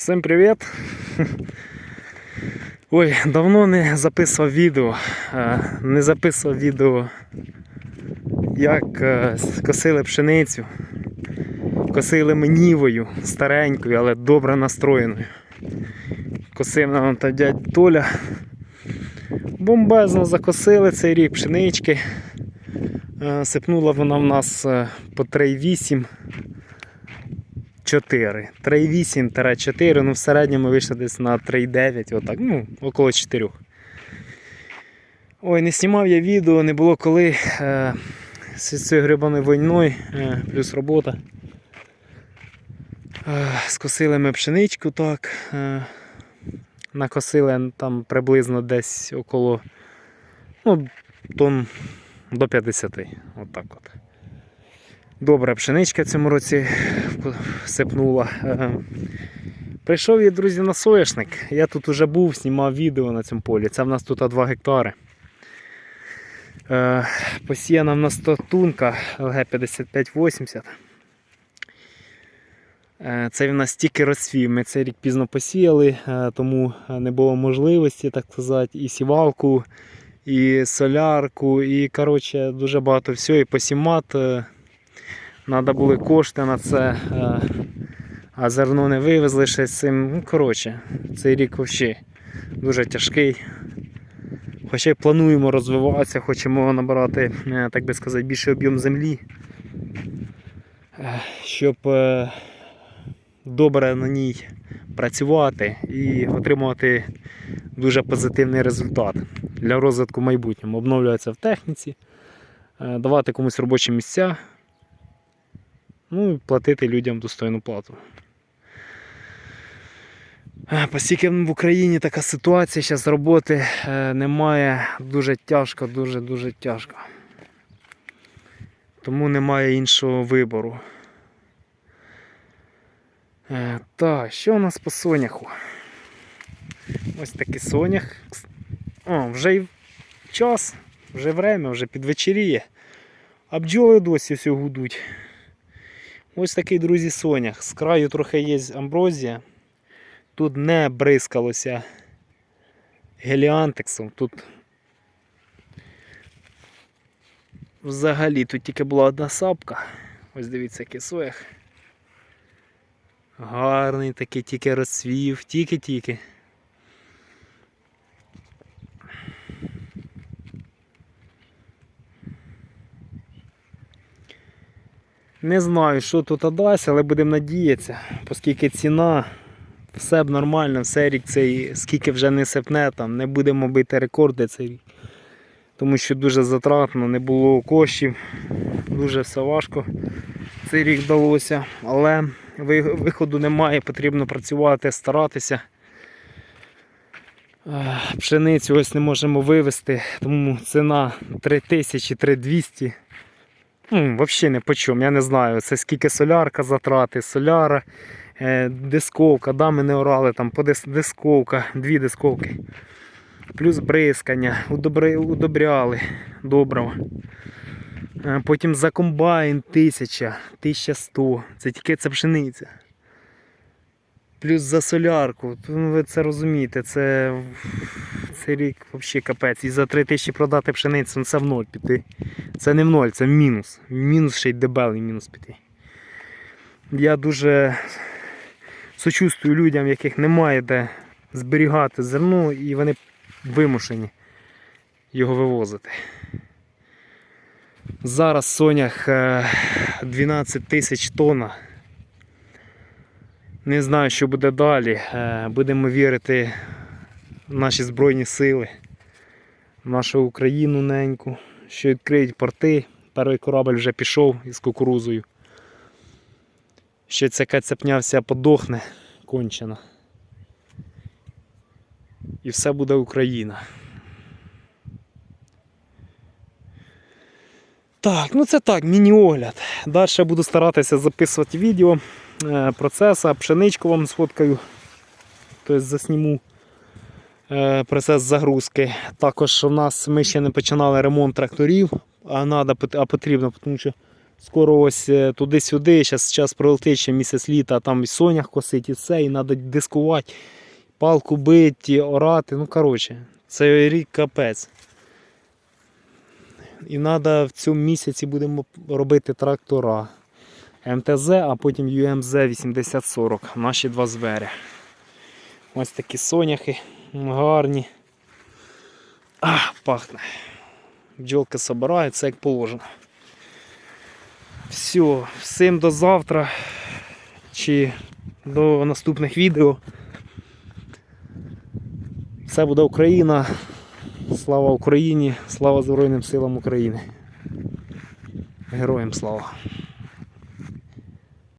Всім привіт! Ой, давно не записував відео. Е, Не записував відео, як е, косили пшеницю. Косили менівою, старенькою, але добре настроєною. Косив нам та дядь Толя. Бомбезно закосили цей рік пшенички. Е, Сипнула вона в нас по 3,8. 4. 3,8-4, ну в середньому вийшло десь на 3,9, отак, ну, около 4. Ой, не знімав я відео, не було коли. Е, з цією грибаною війною, е, плюс робота. Е, скосили ми пшеничку так. Е, накосили там приблизно десь около ну, тонн до 50. Отак от. Добра пшеничка в цьому році сипнула. Прийшов я, друзі, на соняшник. Я тут уже був, знімав відео на цьому полі. Це в нас тут 2 гектари. Е, Посіяна в нас тунка ЛГ 5580. Е, Це в нас тільки розсвів. Ми цей рік пізно посіяли, е, тому не було можливості, так сказати, і сівалку, і солярку, і коротше, дуже багато всього, і посімат. Треба були кошти на це, е, а зерно не вивезли ще з цим. Ну, коротше, цей рік взагалі дуже тяжкий. Хоча плануємо розвиватися, хочемо набирати, е, так би сказати, більший об'єм землі, е, щоб добре на ній працювати і отримувати дуже позитивний результат для розвитку в майбутньому. Обновлюватися в техніці, давати комусь робочі місця. Ну і платити людям достойну плату. Е, Оскільки в Україні така ситуація, зараз роботи е, немає, дуже тяжко, дуже-дуже тяжко. Тому немає іншого вибору. Е, Так, що у нас по соняху? Ось такий сонях. О, вже й час, вже время, вже підвечеріє. А бджоли досі все гудуть. Ось такий, друзі, сонях. З краю трохи є амброзія. Тут не бризкалося геліантексом. Тут взагалі тут тільки була одна сапка. Ось дивіться, який соях. Гарний такий, тільки розсвів, тільки-тільки. Не знаю, що тут дасть, але будемо надіятися, оскільки ціна, все б нормально, все рік цей, скільки вже не сипне, там, не будемо бити рекорди цей рік. Тому що дуже затратно, не було коштів, дуже все важко цей рік вдалося. Але виходу немає, потрібно працювати, старатися. Е, Пшеницю ось не можемо вивезти, тому ціна 3000-3200. Ну, взагалі не по чому, я не знаю. Це скільки солярка затрати, соляра, е, дисковка, да, ми не орали, там по дис- дисковка, дві дисковки. Плюс бризкання, удобри, удобряли доброго. Е, Потім за комбайн 1000, 1100. Це тільки це пшениця. Плюс за солярку. Ну, ви це розумієте, це, це рік взагалі капець. І за 3000 продати пшеницю, ну це в ноль піти. Це не в ноль, це в мінус. В мінус ще й дебелий мінус піти. Я дуже сочувствую людям, яких немає де зберігати зерно, і вони вимушені його вивозити. Зараз сонях е, 12 тисяч тонн. Не знаю, що буде далі. Е, Будемо вірити в наші Збройні сили, в нашу Україну неньку, що відкриють порти. Перший корабль вже пішов із кукурузою. Ще ця кацапня вся подохне кончена. І все буде Україна. Так, ну це так, міні-огляд. Далі буду старатися записувати відео е, процесу, пшеничку вам сфоткаю. Тобто засніму е, процес загрузки. Також у нас ми ще не починали ремонт тракторів, а, надо, а потрібно, тому що Скоро ось е, туди-сюди, зараз час пролетить місяць літа, а там і сонях косить, і це, і треба дискувати, палку бити, орати. Ну, коротше, це рік капець. І треба в цьому місяці будемо робити трактора. МТЗ, а потім UMZ 8040, наші два звері. Ось такі соняхи гарні. А, пахне. Бджолки собирають, все як положено. Все, всім до завтра чи до наступних відео. Все буде Україна. Слава Україні, слава Збройним силам України. Героям слава!